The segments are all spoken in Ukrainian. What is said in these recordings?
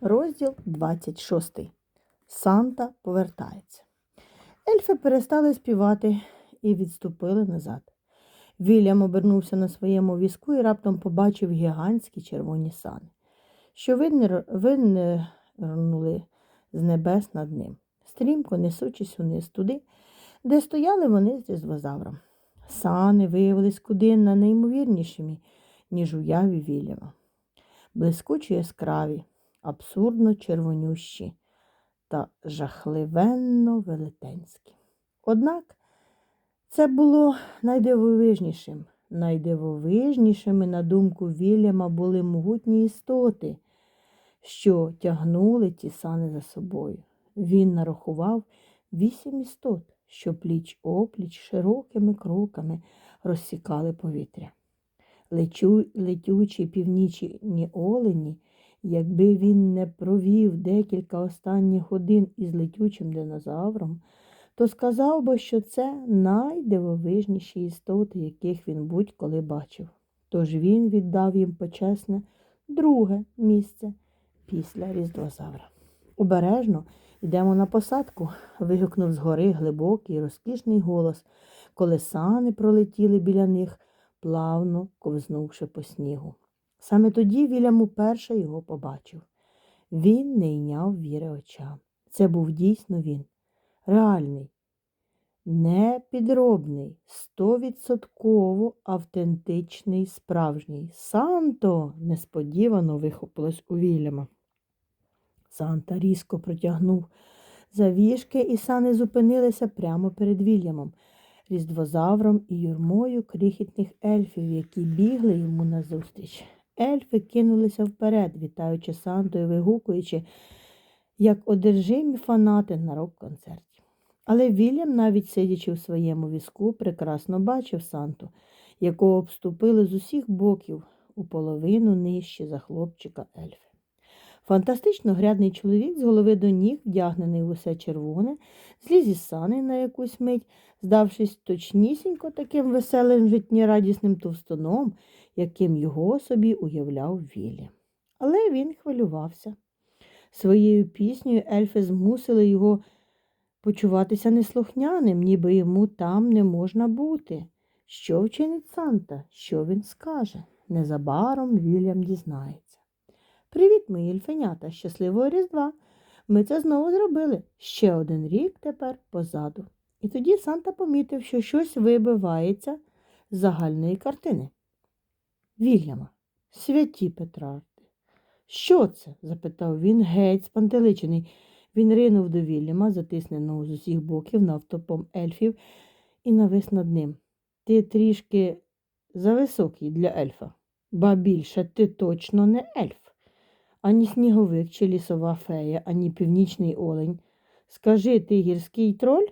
Розділ 26. Санта повертається. Ельфи перестали співати і відступили назад. Вільям обернувся на своєму візку і раптом побачив гігантські червоні сани, що винир- винирнули з небес над ним, стрімко несучись униз туди, де стояли вони з різдвозавром. Сани виявились куди на неймовірнішими, ніж уяві Вільяма. Блискучі яскраві, абсурдно червонющі та жахливенно велетенські. Однак це було найдивовижнішим. Найдивовижнішими, на думку Вільяма, були могутні істоти, що тягнули ті сани за собою. Він нарахував вісім істот, що пліч опліч широкими кроками розсікали повітря. Летючі північні олені, якби він не провів декілька останніх годин із летючим динозавром, то сказав би, що це найдивовижніші істоти, яких він будь-коли бачив. Тож він віддав їм почесне друге місце після різдвозавра. Обережно йдемо на посадку, вигукнув згори глибокий розкішний голос, коли сани пролетіли біля них, плавно ковзнувши по снігу. Саме тоді Вільям уперше його побачив. Він не йняв віри очам. Це був дійсно він, реальний, не підробний, стовідсотково автентичний, справжній. Санто несподівано вихопилось у Вільяма. Санта різко протягнув завішки, і сани зупинилися прямо перед Вільямом, різдвозавром і юрмою крихітних ельфів, які бігли йому назустріч. Ельфи кинулися вперед, вітаючи Санту і вигукуючи, як одержимі фанати на рок-концерті. Але Вільям, навіть сидячи в своєму візку, прекрасно бачив Санту, якого обступили з усіх боків у половину нижче за хлопчика ельфи. Фантастично грядний чоловік з голови до ніг, вдягнений в усе червоне, зліз із сани на якусь мить, здавшись точнісінько таким веселим життєрадісним товстоном, яким його собі уявляв Віллі. Але він хвилювався. Своєю піснею ельфи змусили його почуватися неслухняним, ніби йому там не можна бути. Що вчинить Санта? Що він скаже? Незабаром Вільям дізнається. Привіт, мої ельфенята, щасливого Різдва. Ми це знову зробили. Ще один рік тепер позаду. І тоді Санта помітив, що щось вибивається з загальної картини. Вільяма, святі Петрарди. Що це? запитав він, геть спантеличений. Він ринув до Вільяма, затисненого з усіх боків навтопом ельфів, і навис над ним. Ти трішки зависокий для ельфа, ба більше ти точно не ельф ані сніговик чи лісова фея, ані північний олень. Скажи ти гірський троль?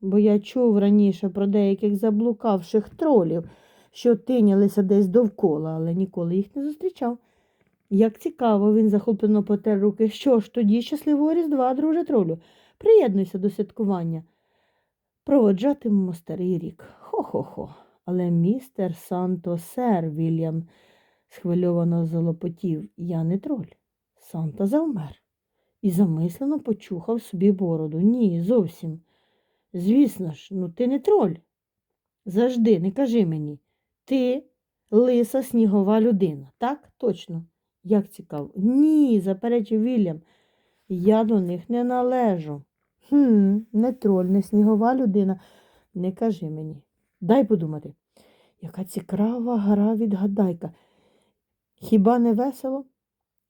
Бо я чув раніше про деяких заблукавших тролів, що тинялися десь довкола, але ніколи їх не зустрічав. Як цікаво, він захоплено потер руки. Що ж, тоді щасливого Різдва, друже тролю. Приєднуйся до святкування. Проводжатимемо старий рік. Хо-хо-хо. Але містер Санто сер Вільям схвильовано залопотів. Я не троль. Санта завмер і замислено почухав собі бороду. Ні, зовсім. Звісно ж, ну ти не троль. Завжди, не кажи мені. Ти лиса снігова людина. Так, точно. Як цікаво. Ні, заперечив Вільям. Я до них не належу. Хм, не троль, не снігова людина. Не кажи мені. Дай подумати. Яка цікава гра відгадайка. Хіба не весело?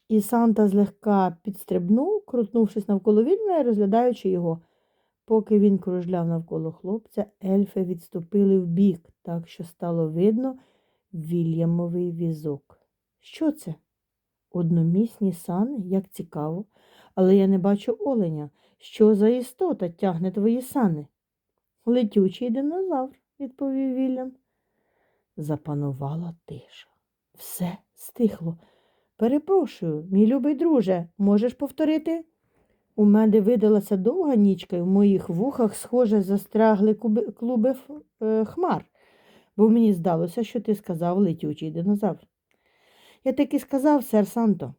І Санта злегка підстрибнув, крутнувшись навколо відьми, розглядаючи його. Поки він кружляв навколо хлопця, ельфи відступили вбік, так що стало видно Вільямовий візок. Що це? Одномісні сани, як цікаво, але я не бачу оленя. Що за істота тягне твої сани? Летючий динозавр, відповів Вільям. Запанувала тиша. Все стихло. Перепрошую, мій любий друже, можеш повторити? У мене видалася довга нічка, і в моїх вухах, схоже, застрягли клуби е, хмар, бо мені здалося, що ти сказав летючий динозавр. Я таки сказав, сер Санто.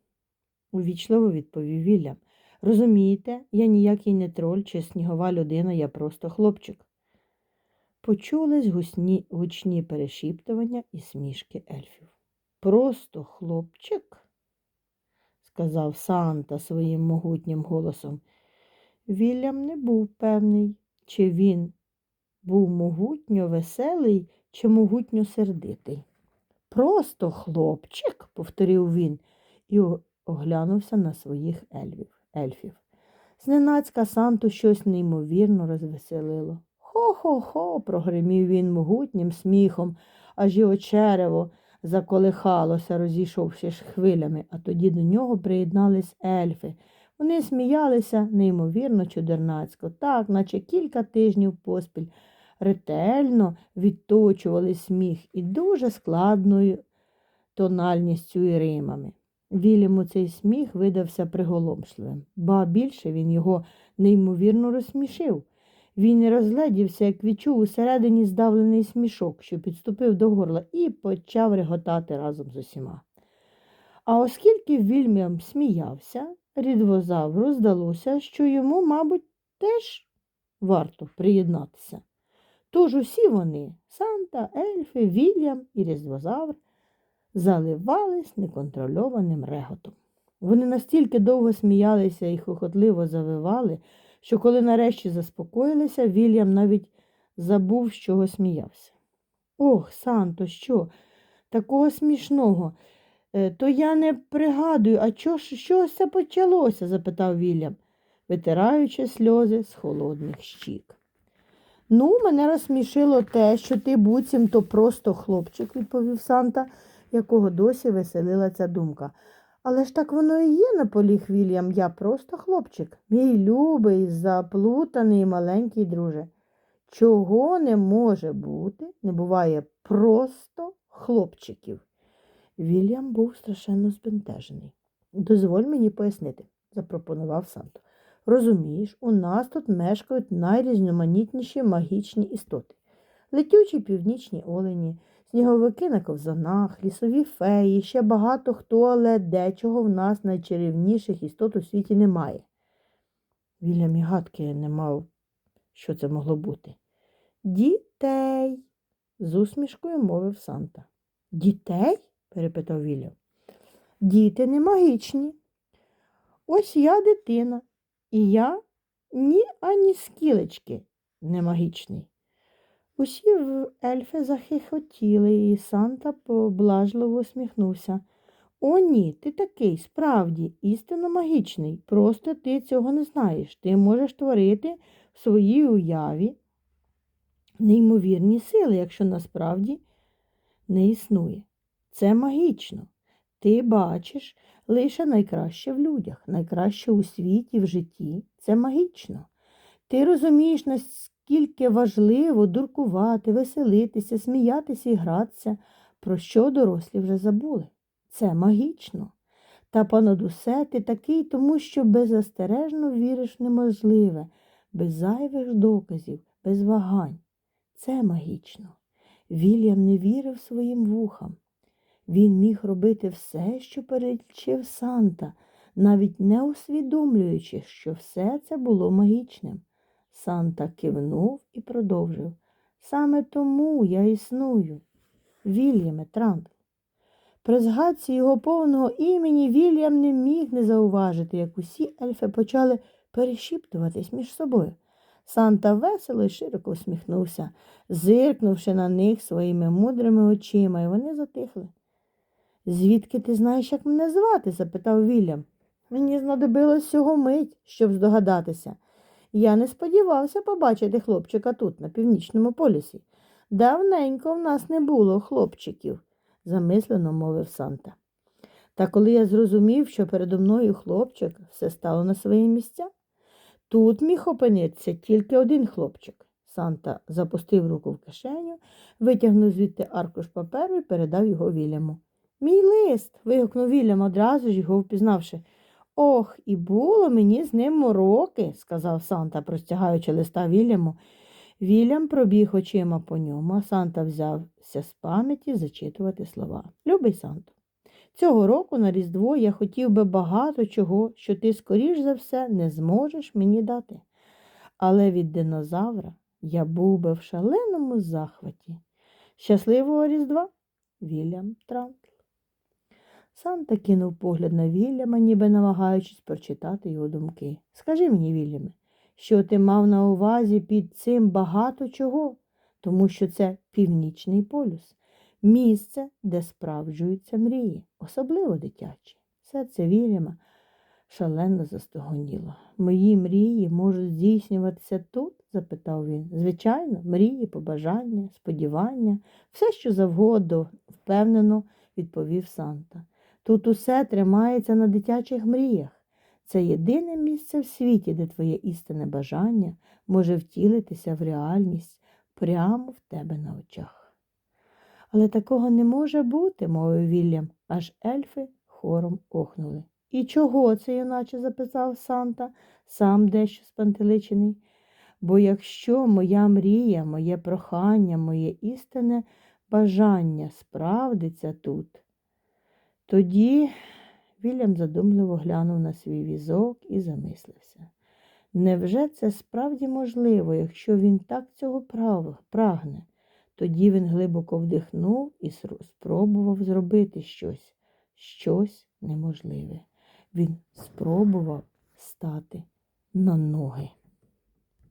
увічливо відповів Вільям. Розумієте, я ніякий не троль чи снігова людина, я просто хлопчик. Почулись гусні, гучні перешіптування і смішки ельфів. Просто хлопчик, сказав Санта своїм могутнім голосом. Вільям не був певний, чи він був могутньо веселий чи могутньо сердитий. Просто хлопчик, повторив він і оглянувся на своїх ельфів. ельфів. Зненацька Санту щось неймовірно розвеселило. Хо-хо-хо, прогримів він могутнім сміхом, аж його черево заколихалося, розійшовшись хвилями, а тоді до нього приєднались ельфи. Вони сміялися неймовірно чудернацько, так, наче кілька тижнів поспіль ретельно відточували сміх і дуже складною тональністю і римами. Вільяму цей сміх видався приголомшливим, ба більше він його неймовірно розсмішив. Він і розгледівся, як відчув усередині здавлений смішок, що підступив до горла, і почав реготати разом з усіма. А оскільки Вільям сміявся, рідвозавру здалося, що йому, мабуть, теж варто приєднатися. Тож усі вони Санта, ельфи, Вільям і різдвозавр заливались неконтрольованим реготом. Вони настільки довго сміялися і хохотливо завивали, що коли нарешті заспокоїлися, Вільям навіть забув, з чого сміявся. Ох, Санто, що? Такого смішного. Е, То я не пригадую, а чо ж що це почалося? запитав Вільям, витираючи сльози з холодних щік. Ну, мене розсмішило те, що ти буцімто просто хлопчик, відповів Санта, якого досі веселила ця думка. Але ж так воно і є, наполіг Вільям, я просто хлопчик, мій любий, заплутаний маленький друже. Чого не може бути, не буває просто хлопчиків. Вільям був страшенно збентежений. Дозволь мені пояснити, запропонував Санто. Розумієш, у нас тут мешкають найрізноманітніші магічні істоти. Летючі північні олені, сніговики на ковзанах, лісові феї, ще багато хто, але дечого в нас найчарівніших істот у світі немає. Вільям і гадки не мав, що це могло бути. Дітей, з усмішкою мовив Санта. Дітей? перепитав Вільям. Діти не магічні. Ось я дитина, і я ні ані скілечки не магічний. Усі ельфи захихотіли, і Санта поблажливо усміхнувся. О, ні, ти такий, справді, істинно магічний. Просто ти цього не знаєш. Ти можеш творити в своїй уяві неймовірні сили, якщо насправді не існує. Це магічно. Ти бачиш лише найкраще в людях, найкраще у світі, в житті. Це магічно. Ти розумієш, наскільки важливо дуркувати, веселитися, сміятися і гратися, про що дорослі вже забули. Це магічно. Та понад усе ти такий, тому що беззастережно віриш неможливе, без зайвих доказів, без вагань. Це магічно. Вільям не вірив своїм вухам. Він міг робити все, що перечив Санта, навіть не усвідомлюючи, що все це було магічним. Санта кивнув і продовжив. Саме тому я існую. Вільяме Трампл. При згадці його повного імені Вільям не міг не зауважити, як усі ельфи почали перешіптуватись між собою. Санта весело і широко усміхнувся, зиркнувши на них своїми мудрими очима, і вони затихли. Звідки ти знаєш, як мене звати? запитав Вільям. Мені знадобилось всього мить, щоб здогадатися. Я не сподівався побачити хлопчика тут, на північному полюсі. Давненько в нас не було хлопчиків, замислено мовив Санта. Та коли я зрозумів, що передо мною хлопчик, все стало на свої місця. Тут міг опинитися тільки один хлопчик. Санта запустив руку в кишеню, витягнув звідти аркуш паперу і передав його Вільяму. Мій лист. вигукнув Вільям, одразу ж його впізнавши. Ох, і було мені з ним мороки, сказав Санта, простягаючи листа Вільяму. Вільям пробіг очима по ньому, а Санта взявся з пам'яті зачитувати слова. Любий Санто, Цього року на Різдво я хотів би багато чого, що ти, скоріш за все, не зможеш мені дати. Але від динозавра я був би в шаленому захваті. Щасливого Різдва, Вільям Трампл. Санта кинув погляд на Вільяма, ніби намагаючись прочитати його думки. Скажи мені, Вільяме, що ти мав на увазі під цим багато чого, тому що це північний полюс, місце, де справджуються мрії, особливо дитячі. Серце Вільяма шалено застогоніло. Мої мрії можуть здійснюватися тут? запитав він. Звичайно, мрії, побажання, сподівання, все, що завгодно, впевнено, відповів Санта. Тут усе тримається на дитячих мріях. Це єдине місце в світі, де твоє істинне бажання може втілитися в реальність прямо в тебе на очах. Але такого не може бути, мовив Вільям, аж ельфи хором охнули. І чого це, юначе записав Санта, сам дещо спантеличений. Бо якщо моя мрія, моє прохання, моє істинне бажання справдиться тут, тоді Вільям задумливо глянув на свій візок і замислився. Невже це справді можливо, якщо він так цього прагне? Тоді він глибоко вдихнув і спробував зробити щось, щось неможливе. Він спробував стати на ноги.